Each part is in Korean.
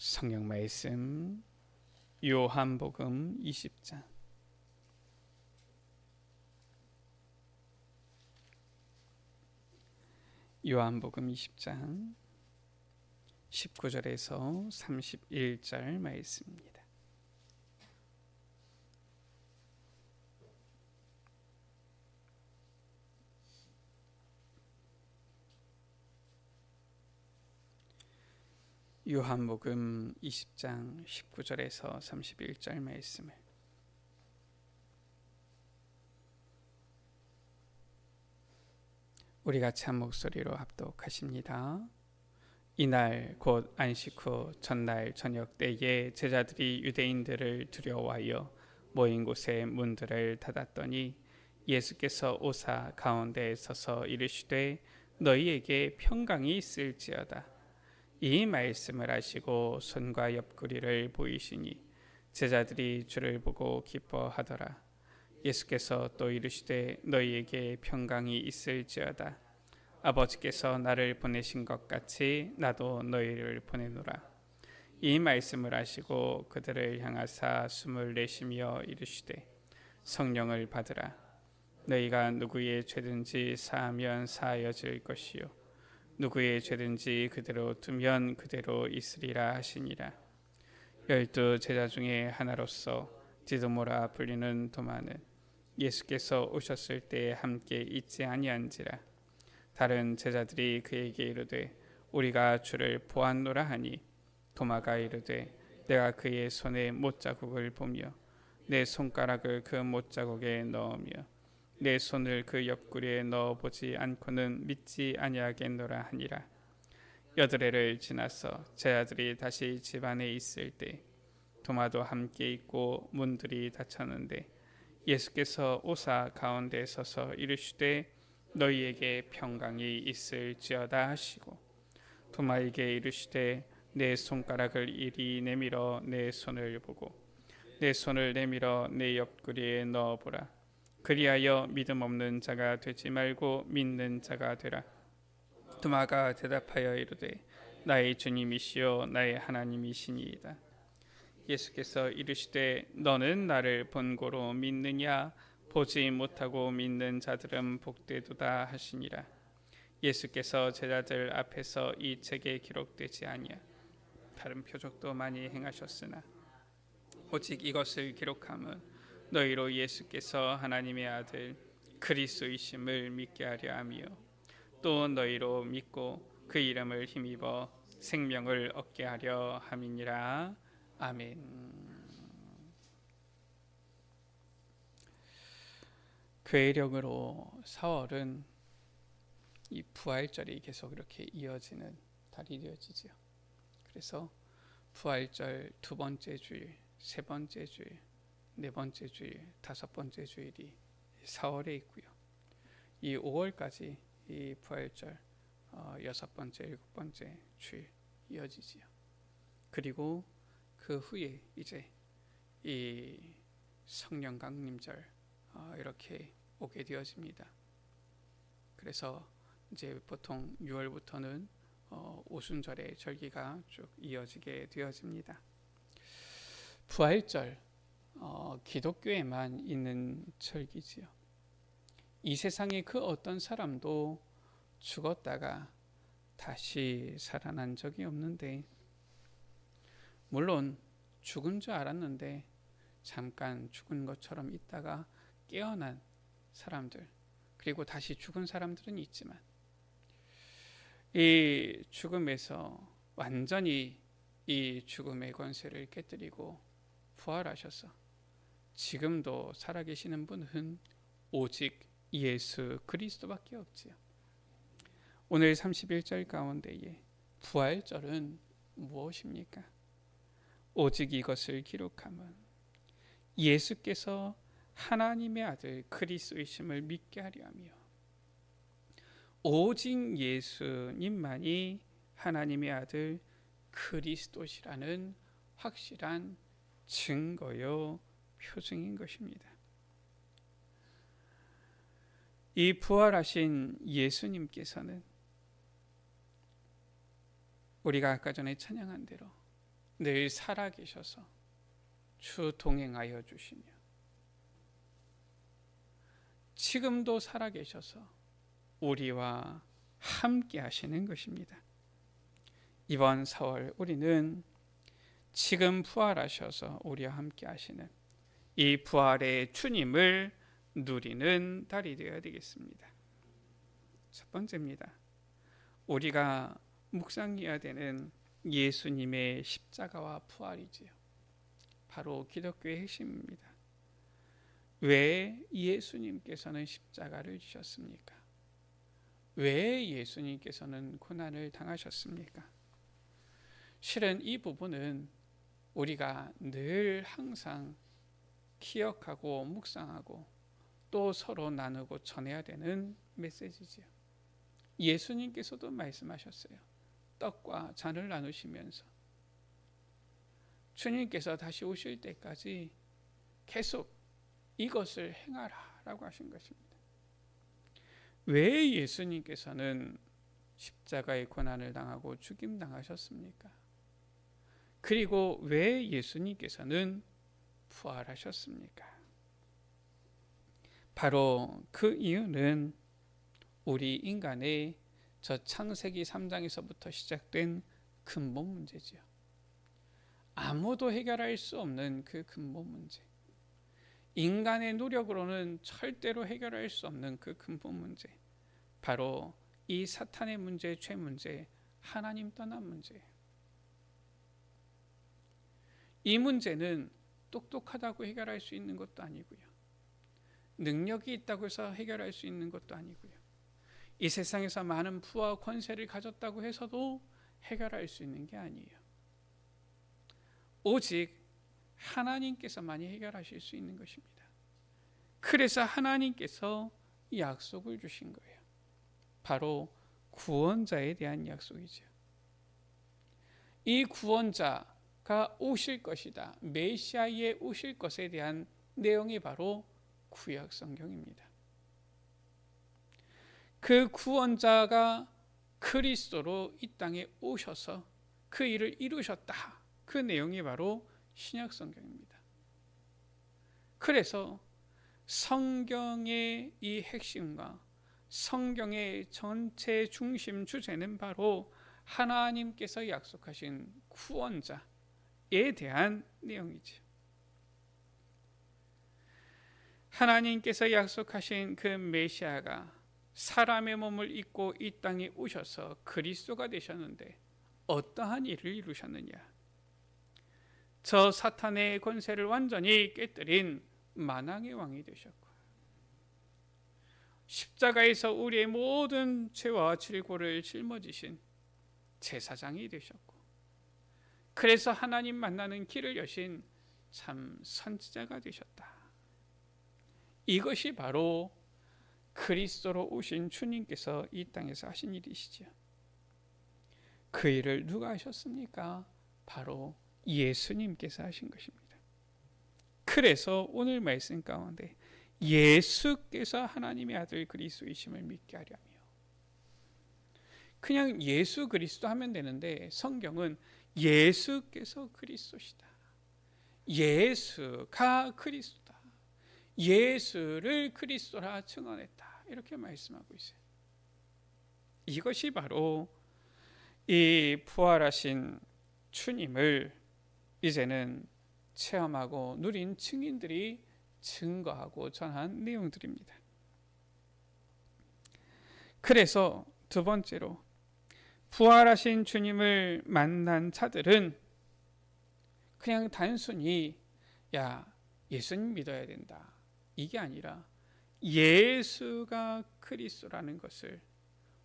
성경 말씀 요한복음 20장 요한복음 20장 19절에서 31절 말씀입니다. 요한복음 20장 19절에서 31절 말씀을 우리 같이 한 목소리로 합독하십니다. 이날 곧 안식 후 전날 저녁 때에 제자들이 유대인들을 두려워하여 모인 곳에 문들을 닫았더니 예수께서 오사 가운데에 서서 이르시되 너희에게 평강이 있을지어다 이 말씀을 하시고 손과 옆구리를 보이시니 제자들이 주를 보고 기뻐하더라. 예수께서 또 이르시되 너희에게 평강이 있을지어다. 아버지께서 나를 보내신 것 같이 나도 너희를 보내노라. 이 말씀을 하시고 그들을 향하사 숨을 내쉬며 이르시되 성령을 받으라. 너희가 누구의 죄든지 사하면 사하여질 것이요 누구의 죄든지 그대로 두면 그대로 있으리라 하시니라. 열두 제자 중에 하나로서 디도모라 불리는 도마는 예수께서 오셨을 때 함께 있지 아니한지라. 다른 제자들이 그에게 이르되 우리가 주를 보았노라 하니 도마가 이르되 내가 그의 손에 못자국을 보며 내 손가락을 그 못자국에 넣으며 내 손을 그 옆구리에 넣어 보지 않고는 믿지 아니하겠노라 하니라. 여드레를 지나서 제자들이 다시 집 안에 있을 때 도마도 함께 있고 문들이 닫혔는데 예수께서 오사 가운데 서서 이르시되 너희에게 평강이 있을지어다 하시고 도마에게 이르시되 내 손가락을 이리 내밀어 내 손을 보고 내 손을 내밀어 내 옆구리에 넣어 보라 그리하여 믿음 없는 자가 되지 말고 믿는 자가 되라. 두마가 대답하여 이르되 나의 주님이시요 나의 하나님이시니이다. 예수께서 이르시되 너는 나를 본고로 믿느냐 보지 못하고 믿는 자들은 복되도다 하시니라. 예수께서 제자들 앞에서 이 책에 기록되지 아니하 다른 표적도 많이 행하셨으나 오직 이것을 기록함은 너희로 예수께서 하나님의 아들 그리스도이심을 믿게 하려 하며 또 너희로 믿고 그 이름을 힘입어 생명을 얻게 하려 함이니라 아멘. 괴력으로 4월은 이 부활절이 계속 이렇게 이어지는 달이 되어지죠. 그래서 부활절 두 번째 주일, 세 번째 주일, 네 번째 주일, 다섯 번째 주일이 4월에 있고요. 이 5월까지 이 부활절 어, 여섯 번째, 일곱 번째 주일 이어지지요. 그리고 그 후에 이제 이 성령 강림절 어, 이렇게 오게 되어집니다. 그래서 이제 보통 6월부터는 어, 오순절의 절기가 쭉 이어지게 되어집니다. 부활절 어, 기독교에만 있는 철기지요. 이 세상의 그 어떤 사람도 죽었다가 다시 살아난 적이 없는데, 물론 죽은 줄 알았는데 잠깐 죽은 것처럼 있다가 깨어난 사람들, 그리고 다시 죽은 사람들은 있지만, 이 죽음에서 완전히 이 죽음의 권세를 깨뜨리고 부활하셔서 지금도 살아계시는 분은 오직 예수 그리스도밖에 없지요. 오늘 31절 가운데에 부활절은 무엇입니까? 오직 이것을 기록함은 예수께서 하나님의 아들 그리스도이심을 믿게 하려 하며 오직 예수님만이 하나님의 아들 그리스도시라는 확실한 증거요 표징인 것입니다. 이 부활하신 예수님께서는 우리가 아까 전에 찬양한 대로 늘 살아계셔서 주 동행하여 주시며 지금도 살아계셔서 우리와 함께 하시는 것입니다. 이번 4월 우리는 지금 부활하셔서 우리와 함께 하시는 이 부활의 주님을 누리는 달이 되어야 되겠습니다. 첫 번째입니다. 우리가 묵상해야 되는 예수님의 십자가와 부활이지요. 바로 기독교의 핵심입니다. 왜 예수님께서는 십자가를 지셨습니까? 왜 예수님께서는 고난을 당하셨습니까? 실은 이 부분은 우리가 늘 항상 기억하고 묵상하고 또 서로 나누고 전해야 되는 메시지지요. 예수님께서도 말씀하셨어요. 떡과 잔을 나누시면서 주님께서 다시 오실 때까지 계속 이것을 행하라라고 하신 것입니다. 왜 예수님께서는 십자가의 고난을 당하고 죽임 당하셨습니까? 그리고 왜 예수님께서는 부활하셨습니까? 바로 그 이유는 우리 인간의 저 창세기 3장에서부터 시작된 근본 문제지요. 아무도 해결할 수 없는 그 근본 문제. 인간의 노력으로는 절대로 해결할 수 없는 그 근본 문제. 바로 이 사탄의 문제, 죄 문제, 하나님 떠난 문제. 이 문제는 똑똑하다고 해결할 수 있는 것도 아니고요. 능력이 있다고 해서 해결할 수 있는 것도 아니고요. 이 세상에서 많은 부와 권세를 가졌다고 해서도 해결할 수 있는 게 아니에요. 오직 하나님께서만이 해결하실 수 있는 것입니다. 그래서 하나님께서 약속을 주신 거예요. 바로 구원자에 대한 약속이죠. 이 구원자 가 오실 것이다. 메시아에 오실 것에 대한 내용이 바로 구약 성경입니다. 그 구원자가 그리스도로 이 땅에 오셔서 그 일을 이루셨다. 그 내용이 바로 신약 성경입니다. 그래서 성경의 이 핵심과 성경의 전체 중심 주제는 바로 하나님께서 약속하신 구원자 에 대한 내용이죠. 하나님께서 약속하신 그 메시아가 사람의 몸을 입고 이 땅에 오셔서 그리스도가 되셨는데 어떠한 일을 이루셨느냐? 저 사탄의 권세를 완전히 깨뜨린 만왕의 왕이 되셨고 십자가에서 우리의 모든 죄와 질고를 짊어지신 제사장이 되셨고 그래서 하나님 만나는 길을 여신 참 선지자가 되셨다. 이것이 바로 그리스도로 오신 주님께서 이 땅에서 하신 일이시죠. 그 일을 누가 하셨습니까? 바로 예수님께서 하신 것입니다. 그래서 오늘 말씀 가운데 예수께서 하나님의 아들 그리스도이심을 믿게 하려며 그냥 예수 그리스도 하면 되는데 성경은 예수께서 그리스도시다. 예수가 그리스도다. 예수를 그리스도라 증언했다. 이렇게 말씀하고 있어요. 이것이 바로 이 부활하신 주님을 이제는 체험하고 누린 증인들이 증거하고 전한 내용들입니다. 그래서 두 번째로 부활하신 주님을 만난 자들은 그냥 단순히 야 예수님 믿어야 된다 이게 아니라 예수가 그리스도라는 것을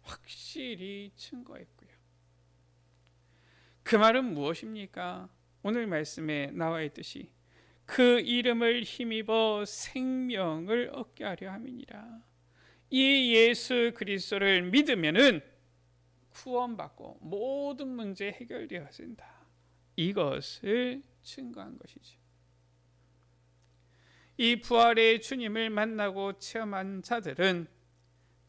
확실히 증거했고요. 그 말은 무엇입니까? 오늘 말씀에 나와 있듯이 그 이름을 힘입어 생명을 얻게 하려 함이니라. 이 예수 그리스도를 믿으면은 구원받고 모든 문제 해결되어진다. 이것을 증거한 것이죠. 이 부활의 주님을 만나고 체험한 자들은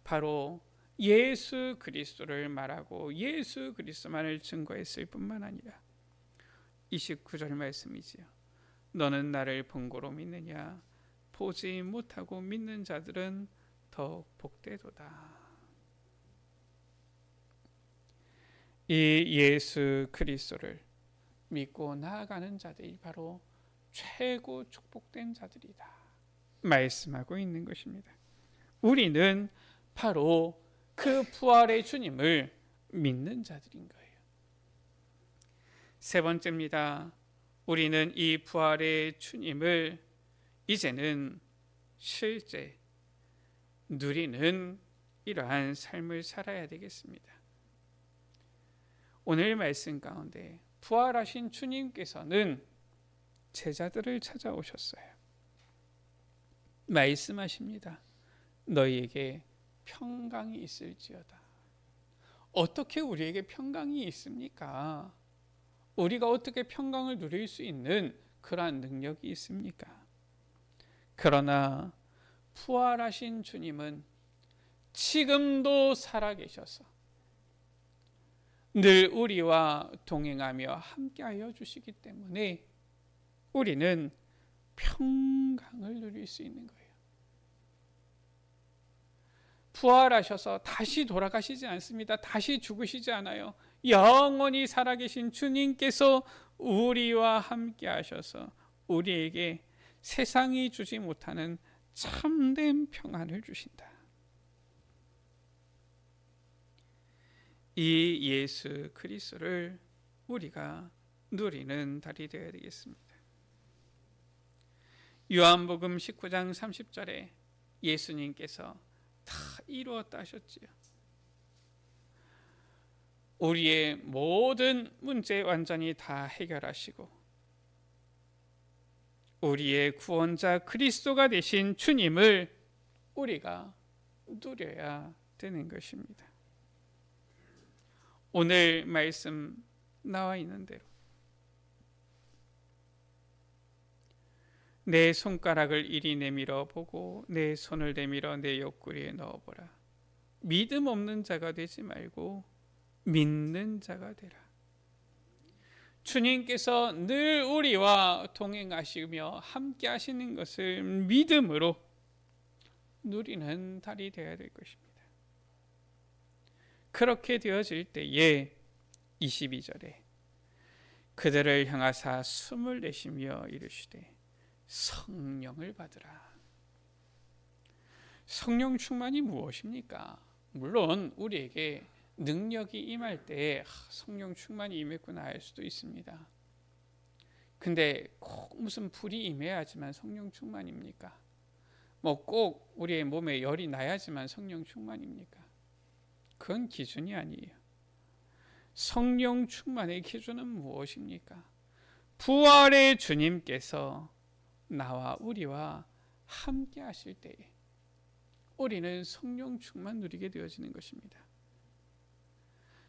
바로 예수 그리스도를 말하고 예수 그리스도만을 증거했을 뿐만 아니라 29절 말씀이지요. 너는 나를 본고로 믿느냐? 보지 못하고 믿는 자들은 더 복되도다. 이 예수 그리스도를 믿고 나아가는 자들이 바로 최고 축복된 자들이다. 말씀하고 있는 것입니다. 우리는 바로 그 부활의 주님을 믿는 자들인 거예요. 세 번째입니다. 우리는 이 부활의 주님을 이제는 실제 누리는 이러한 삶을 살아야 되겠습니다. 오늘 말씀 가운데 부활하신 주님께서는 제자들을 찾아오셨어요. 말씀하십니다. 너희에게 평강이 있을지어다. 어떻게 우리에게 평강이 있습니까? 우리가 어떻게 평강을 누릴 수 있는 그러한 능력이 있습니까? 그러나 부활하신 주님은 지금도 살아계셔서 늘 우리와 동행하며 함께하여 주시기 때문에 우리는 평강을 누릴 수 있는 거예요. 부활하셔서 다시 돌아가시지 않습니다. 다시 죽으시지 않아요. 영원히 살아계신 주님께서 우리와 함께 하셔서 우리에게 세상이 주지 못하는 참된 평안을 주신다. 이 예수 그리스도를 우리가 누리는 달이 되어야 되겠습니다. 요한복음 19장 30절에 예수님께서 다 이루었다 하셨지요. 우리의 모든 문제 완전히 다 해결하시고 우리의 구원자 그리스도가 되신 주님을 우리가 누려야 되는 것입니다. 오늘 말씀 나와 있는 대로 내 손가락을 이리 내밀어 보고 내 손을 내밀어 내 옆구리에 넣어보라. 믿음 없는 자가 되지 말고 믿는 자가 되라. 주님께서 늘 우리와 동행하시며 함께 하시는 것을 믿음으로 누리는 달이 되어야 될 것입니다. 그렇게 되어질 때에 22절에 그들을 향하사 숨을 내쉬며 이르시되 성령을 받으라. 성령 충만이 무엇입니까? 물론 우리에게 능력이 임할 때 성령 충만이 임했구나 할 수도 있습니다. 근데 꼭 무슨 불이 임해야지만 성령 충만입니까? 뭐 꼭 우리의 몸에 열이 나야지만 성령 충만입니까? 그건 기준이 아니에요. 성령 충만의 기준은 무엇입니까? 부활의 주님께서 나와 우리와 함께 하실 때에 우리는 성령 충만 누리게 되어지는 것입니다.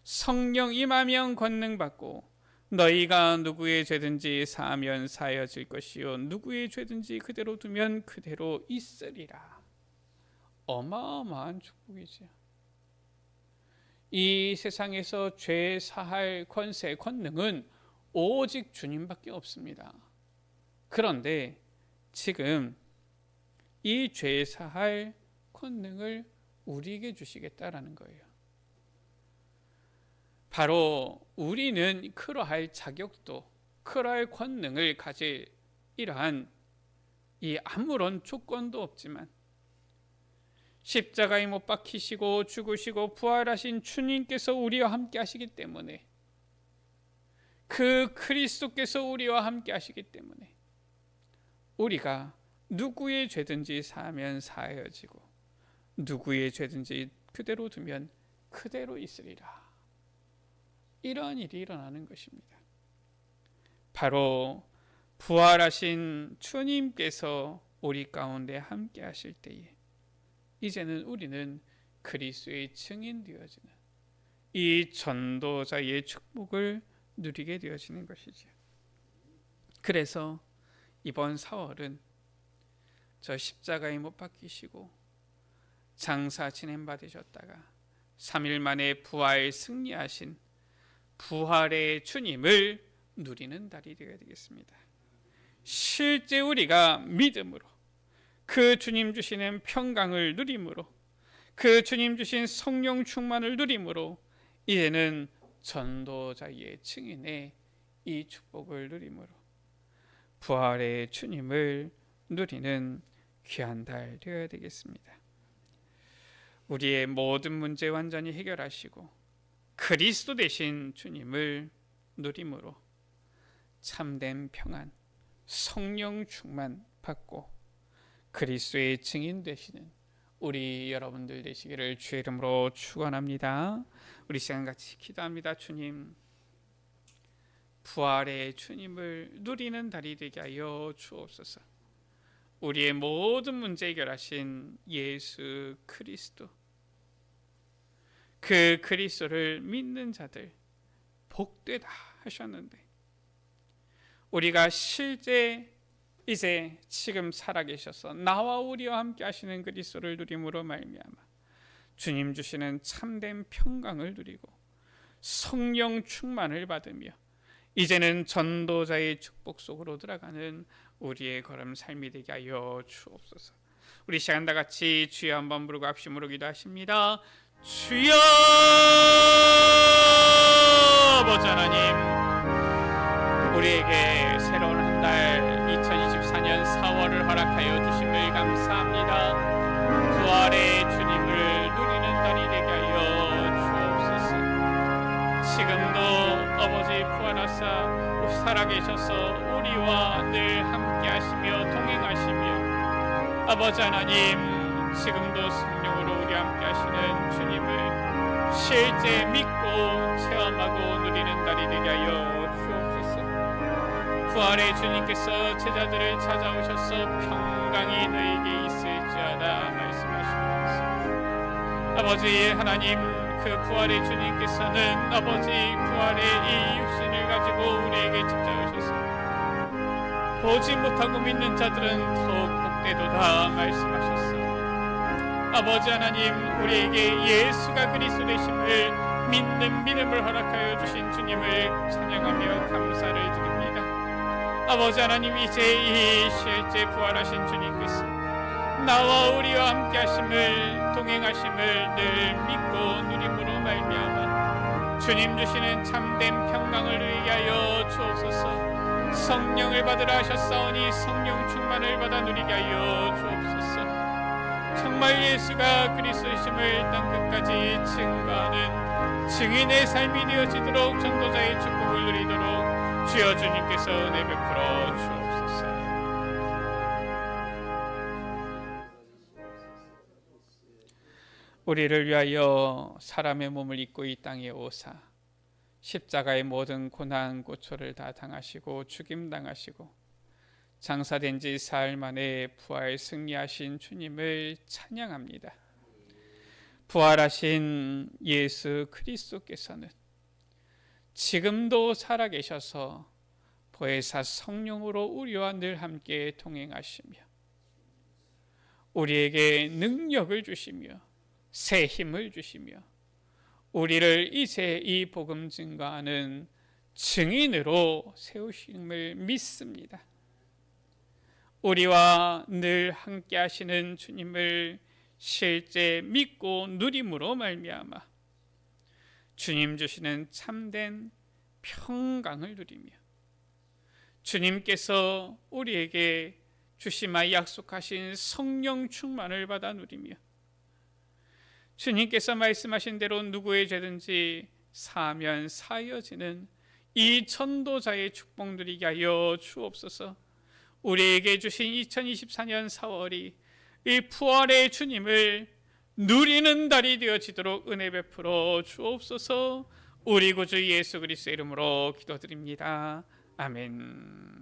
성령 임하면 권능 받고 너희가 누구의 죄든지 사하면 사여질 것이요 누구의 죄든지 그대로 두면 그대로 있으리라. 어마어마한 축복이죠. 이 세상에서 죄 사할 권세 권능은 오직 주님밖에 없습니다. 그런데 지금 이 죄 사할 권능을 우리에게 주시겠다라는 거예요. 바로 우리는 그러할 자격도 그러할 권능을 가질 이러한 이 아무런 조건도 없지만 십자가에 못 박히시고 죽으시고 부활하신 주님께서 우리와 함께 하시기 때문에 그 그리스도께서 우리와 함께 하시기 때문에 우리가 누구의 죄든지 사하면 사하여지고 누구의 죄든지 그대로 두면 그대로 있으리라. 이러한 일이 일어나는 것입니다. 바로 부활하신 주님께서 우리 가운데 함께 하실 때에 이제는 우리는 그리스도의 증인 되어지는 이 전도자의 축복을 누리게 되어지는 것이죠. 그래서 이번 4월은 저 십자가에 못 박히시고 장사 진행 받으셨다가 3일 만에 부활 승리하신 부활의 주님을 누리는 달이 되어야 되겠습니다. 실제 우리가 믿음으로 그 주님 주시는 평강을 누림으로 그 주님 주신 성령 충만을 누림으로 이제는 전도자의 증인의 이 축복을 누림으로 부활의 주님을 누리는 귀한 달 되어야 되겠습니다. 우리의 모든 문제 완전히 해결하시고 그리스도 되신 주님을 누림으로 참된 평안, 성령 충만 받고 그리스도의 증인 되시는 우리 여러분들 되시기를 주의 이름으로 축원합니다. 우리 시간 같이 기도합니다. 주님 부활의 주님을 누리는 달이 되게 하여 주옵소서. 우리의 모든 문제 해결하신 예수 그리스도 그 그리스도를 믿는 자들 복되다 하셨는데 우리가 실제 이제 지금 살아계셔서 나와 우리와 함께 하시는 그리스도를 누림으로 말미암아 주님 주시는 참된 평강을 누리고 성령 충만을 받으며 이제는 전도자의 축복 속으로 들어가는 우리의 걸음 삶이 되게 하여 주옵소서. 우리 시간 다 같이 주여 한번 부르고 합심으로 기도하십니다. 주여 아버지 하나님 4월을 허락하여 주심을 감사합니다. 부활의 주님을 누리는 달이 되게 하여 주옵소서. 지금도 아버지 부활하사 살아계셔서 우리와 늘 함께 하시며 동행하시며 아버지 하나님 지금도 성령으로 우리 함께 하시는 주님을 실제 믿고 체험하고 누리는 날이 되게 하여 주옵소서 부활의 주님께서 제자들을 찾아오셔서 평 강이 너에게 있을지어다 말씀하시면서 아버지 하나님 그 부활의 주님께서는 아버지 부활의 이 육신을 가지고 우리에게 찾아오셔서 보지 못하고 믿는 자들은 더욱 복되도다 말씀하셨어. 아버지 하나님 우리에게 예수가 그리스도 되심을 믿는 믿음을 허락하여 주신 주님을 찬양하며 감사를 드립니다. 아버지 하나님 이제 이 실제 부활하신 주님께서 나와 우리와 함께 하심을 동행하심을 늘 믿고 누림으로 말미암아 주님 주시는 참된 평강을 누리게 하여 주옵소서. 성령을 받으라 하셨사오니 성령 충만을 받아 누리게 하여 주옵소서. 정말 예수가 그리스도심을 땅 끝까지 증거하는 증인의 삶이 되어지도록 전도자의 축복을 누리도록 주여 주님께서 은혜 베풀어 주옵소서. 우리를 위하여 사람의 몸을 입고 이 땅에 오사 십자가의 모든 고난 고초를 다 당하시고 죽임 당하시고 장사된 지 사흘 만에 부활 승리하신 주님을 찬양합니다. 부활하신 예수 그리스도께서는 지금도 살아계셔서 보혜사 성령으로 우리와 늘 함께 동행하시며 우리에게 능력을 주시며 새 힘을 주시며 우리를 이제 이 복음 증거하는 증인으로 세우심을 믿습니다. 우리와 늘 함께 하시는 주님을 실제 믿고 누림으로 말미암아 주님 주시는 참된 평강을 누리며 주님께서 우리에게 주시마 약속하신 성령 충만을 받아 누리며 주님께서 말씀하신 대로 누구의 죄든지 사면 사여지는 이 전도자의 축복 누리게 하여 주옵소서. 우리에게 주신 2024년 4월이 이 부활의 주님을 누리는 달이 되어지도록 은혜 베풀어 주옵소서. 우리 구주 예수 그리스도 이름으로 기도드립니다. 아멘.